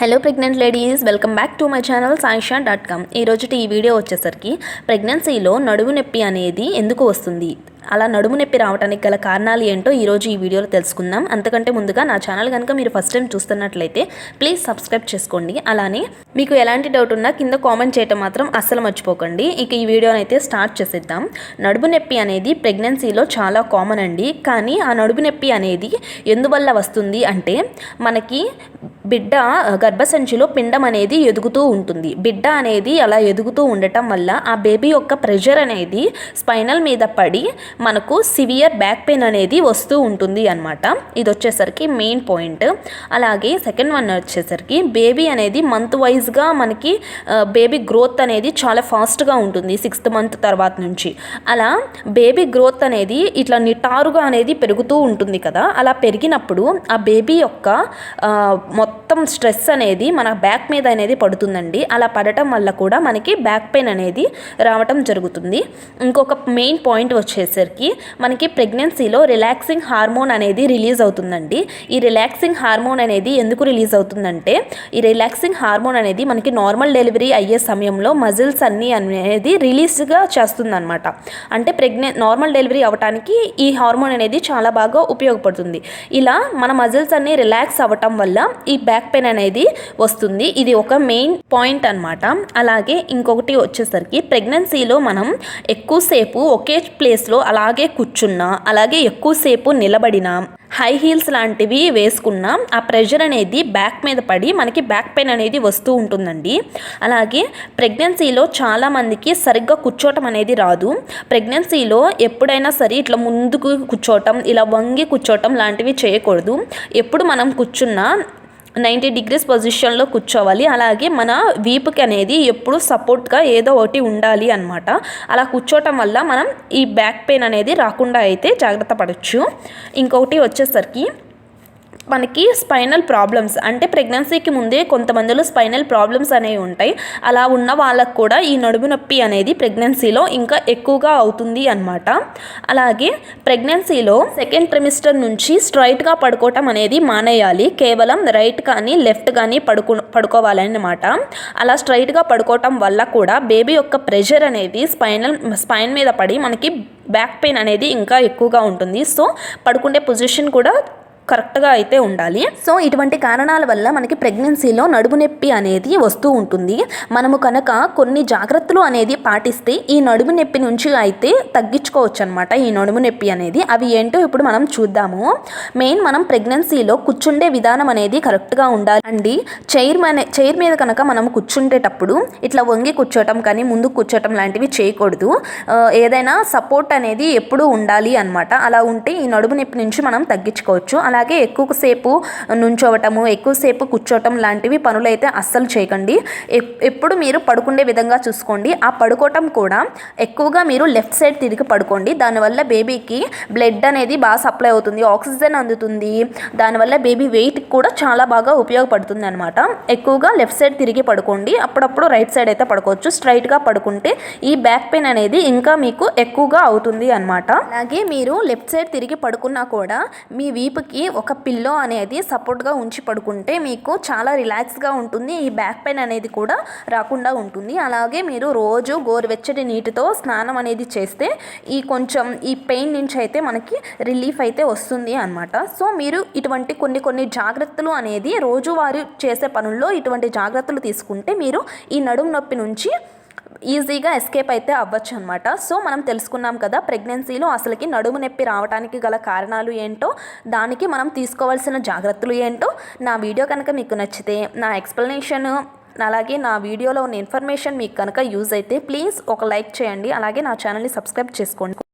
Hello pregnant ladies welcome back to my channel Saisha dot com ఈరోజు ఈ video వచ్చేసరికి ప్రెగ్నెన్సీలో నడుము నొప్పి అనేది ఎందుకు వస్తుంది? అలా నడుము నొప్పి రావడానికి గల కారణాలు ఏంటో ఈరోజు ఈ వీడియోలో తెలుసుకుందాం. అంతకంటే ముందుగా నా ఛానల్ కనుక మీరు ఫస్ట్ టైం చూస్తున్నట్లయితే ప్లీజ్ సబ్స్క్రైబ్ చేసుకోండి. అలానే మీకు ఎలాంటి డౌట్ ఉన్నా కింద కామెంట్ చేయటం మాత్రం అస్సలు మర్చిపోకండి. ఇక ఈ వీడియోని అయితే స్టార్ట్ చేసేద్దాం. నడుము నొప్పి అనేది ప్రెగ్నెన్సీలో చాలా కామన్ అండి. కానీ ఆ నడుము నొప్పి అనేది ఎందువల్ల వస్తుంది అంటే మనకి బిడ్డ గర్భసంచిలో పిండం అనేది ఎదుగుతూ ఉంటుంది. బిడ్డ అనేది అలా ఎదుగుతూ ఉండటం వల్ల ఆ బేబీ యొక్క ప్రెషర్ అనేది స్పైనల్ మీద పడి మనకు సివియర్ బ్యాక్ పెయిన్ అనేది వస్తూ ఉంటుంది అనమాట ఇది వచ్చేసరికి మెయిన్ పాయింట్. అలాగే సెకండ్ వన్ వచ్చేసరికి బేబీ అనేది మంత్ వైజ్గా మనకి బేబీ గ్రోత్ అనేది చాలా ఫాస్ట్గా ఉంటుంది సిక్స్త్ మంత్ తర్వాత నుంచి. అలా బేబీ గ్రోత్ అనేది ఇట్లా నిటారుగా అనేది పెరుగుతూ ఉంటుంది కదా. అలా పెరిగినప్పుడు ఆ బేబీ యొక్క మొత్తం స్ట్రెస్ అనేది మన బ్యాక్ మీద అనేది పడుతుందండి. అలా పడటం వల్ల కూడా మనకి బ్యాక్ పెయిన్ అనేది రావటం జరుగుతుంది. ఇంకొక మెయిన్ పాయింట్ వచ్చేసరికి మనకి ప్రెగ్నెన్సీలో రిలాక్సింగ్ హార్మోన్ అనేది రిలీజ్ అవుతుందండి. ఈ రిలాక్సింగ్ హార్మోన్ అనేది ఎందుకు రిలీజ్ అవుతుందంటే ఈ రిలాక్సింగ్ హార్మోన్ అనేది మనకి నార్మల్ డెలివరీ అయ్యే సమయంలో మజిల్స్ అన్నీ అనేది రిలీజ్గా చేస్తుందన్నమాట. అంటే ప్రెగ్నె నార్మల్ డెలివరీ అవ్వటానికి ఈ హార్మోన్ అనేది చాలా బాగా ఉపయోగపడుతుంది. ఇలా మన మజిల్స్ అన్నీ రిలాక్స్ అవ్వటం వల్ల ఈ బ్యాక్ పెయిన్ అనేది వస్తుంది. ఇది ఒక మెయిన్ పాయింట్ అనమాట అలాగే ఇంకొకటి వచ్చేసరికి ప్రెగ్నెన్సీలో మనం ఎక్కువసేపు ఒకే ప్లేస్లో అలాగే కూర్చున్నా అలాగే ఎక్కువసేపు నిలబడినా హై హీల్స్ లాంటివి వేసుకున్న ఆ ప్రెషర్ అనేది బ్యాక్ మీద పడి మనకి బ్యాక్ పెయిన్ అనేది వస్తూ ఉంటుందండి. అలాగే ప్రెగ్నెన్సీలో చాలామందికి సరిగ్గా కూర్చోవటం అనేది రాదు. ప్రెగ్నెన్సీలో ఎప్పుడైనా సరే ఇట్లా ముందుకు కూర్చోవటం ఇలా వంగి కూర్చోవటం లాంటివి చేయకూడదు. ఎప్పుడు మనం కూర్చున్నా నైంటీ డిగ్రీస్ పొజిషన్లో కూర్చోవాలి. అలాగే మన వీపుకి అనేది ఎప్పుడు సపోర్ట్గా ఏదో ఒకటి ఉండాలి అనమాట అలా కూర్చోవటం వల్ల మనం ఈ బ్యాక్ పెయిన్ అనేది రాకుండా అయితే జాగ్రత్త పడవచ్చు ఇంకొకటి వచ్చేసరికి మనకి స్పైనల్ ప్రాబ్లమ్స్ అంటే ప్రెగ్నెన్సీకి ముందే కొంతమందిలో స్పైనల్ ప్రాబ్లమ్స్ అనేవి ఉంటాయి. అలా ఉన్న వాళ్ళకు కూడా ఈ నడుము నొప్పి అనేది ప్రెగ్నెన్సీలో ఇంకా ఎక్కువగా అవుతుంది అనమాట అలాగే ప్రెగ్నెన్సీలో సెకండ్ ట్రిమిస్టర్ నుంచి స్ట్రైట్గా పడుకోవటం అనేది మానేయాలి. కేవలం రైట్ కానీ లెఫ్ట్ కానీ పడుకో పడుకోవాలన్నమాట. అలా స్ట్రైట్గా పడుకోవటం వల్ల కూడా బేబీ యొక్క ప్రెషర్ అనేది స్పైనల్ స్పైన్ మీద పడి మనకి బ్యాక్ పెయిన్ అనేది ఇంకా ఎక్కువగా ఉంటుంది. సో పడుకునే పొజిషన్ కూడా కరెక్ట్గా అయితే ఉండాలి. సో ఇటువంటి కారణాల వల్ల మనకి ప్రెగ్నెన్సీలో నడుము నొప్పి అనేది వస్తూ ఉంటుంది. మనము కనుక కొన్ని జాగ్రత్తలు అనేది పాటిస్తే ఈ నడుము నొప్పి నుంచి అయితే తగ్గించుకోవచ్చు అనమాట ఈ నడుము నొప్పి అనేది. అవి ఏంటో ఇప్పుడు మనం చూద్దాము. మెయిన్ మనం ప్రెగ్నెన్సీలో కూర్చుండే విధానం అనేది కరెక్ట్గా ఉండాలి. అండి చైర్ మన చైర్ మీద కనుక మనం కూర్చుండేటప్పుడు ఇట్లా వంగి కూర్చోటం కానీ ముందు కూర్చోటం లాంటివి చేయకూడదు. ఏదైనా సపోర్ట్ అనేది ఎప్పుడూ ఉండాలి అనమాట అలా ఉంటే ఈ నడుము నొప్పి నుంచి మనం తగ్గించుకోవచ్చు. అలా అలాగే ఎక్కువసేపు నుంచోవటము ఎక్కువసేపు కూర్చోవటం లాంటివి పనులు అయితే అస్సలు చేయకండి. ఎప్పుడు మీరు పడుకుండే విధంగా చూసుకోండి. ఆ పడుకోవటం కూడా ఎక్కువగా మీరు లెఫ్ట్ సైడ్ తిరిగి పడుకోండి. దానివల్ల బేబీకి బ్లడ్ అనేది బాగా సప్లై అవుతుంది ఆక్సిజన్ అందుతుంది. దానివల్ల బేబీ వెయిట్ కూడా చాలా బాగా ఉపయోగపడుతుంది అనమాట ఎక్కువగా లెఫ్ట్ సైడ్ తిరిగి పడుకోండి. అప్పుడప్పుడు రైట్ సైడ్ అయితే పడుకోవచ్చు. స్ట్రైట్గా పడుకుంటే ఈ బ్యాక్ పెయిన్ అనేది ఇంకా మీకు ఎక్కువగా అవుతుంది అనమాట అలాగే మీరు లెఫ్ట్ సైడ్ తిరిగి పడుకున్నా కూడా మీ వీపుకి ఒక పిల్లో అనేది సపోర్ట్గా ఉంచి పడుకుంటే మీకు చాలా రిలాక్స్గా ఉంటుంది. ఈ బ్యాక్ పెయిన్ అనేది కూడా రాకుండా ఉంటుంది. అలాగే మీరు రోజు గోరువెచ్చటి నీటితో స్నానం అనేది చేస్తే ఈ కొంచెం ఈ పెయిన్ నుంచి అయితే మనకి రిలీఫ్ అయితే వస్తుంది అనమాట సో మీరు ఇటువంటి కొన్ని కొన్ని జాగ్రత్తలు అనేది రోజువారీ చేసే పనుల్లో ఇటువంటి జాగ్రత్తలు తీసుకుంటే మీరు ఈ నడుము నొప్పి నుంచి ఈజీగా ఎస్కేప్ అయితే అవ్వచ్చు అనమాట సో మనం తెలుసుకున్నాం కదా ప్రెగ్నెన్సీలో అసలుకి నడుము నొప్పి రావడానికి గల కారణాలు ఏంటో దానికి మనం తీసుకోవాల్సిన జాగ్రత్తలు ఏంటో నా వీడియో కనుక మీకు నచ్చితే నా ఎక్స్ప్లెనేషన్ అలాగే నా వీడియోలో ఉన్న ఇన్ఫర్మేషన్ మీకు కనుక యూజ్ అయితే ప్లీజ్ ఒక లైక్ చేయండి అలాగే నా ఛానల్ని సబ్స్క్రైబ్ చేసుకోండి.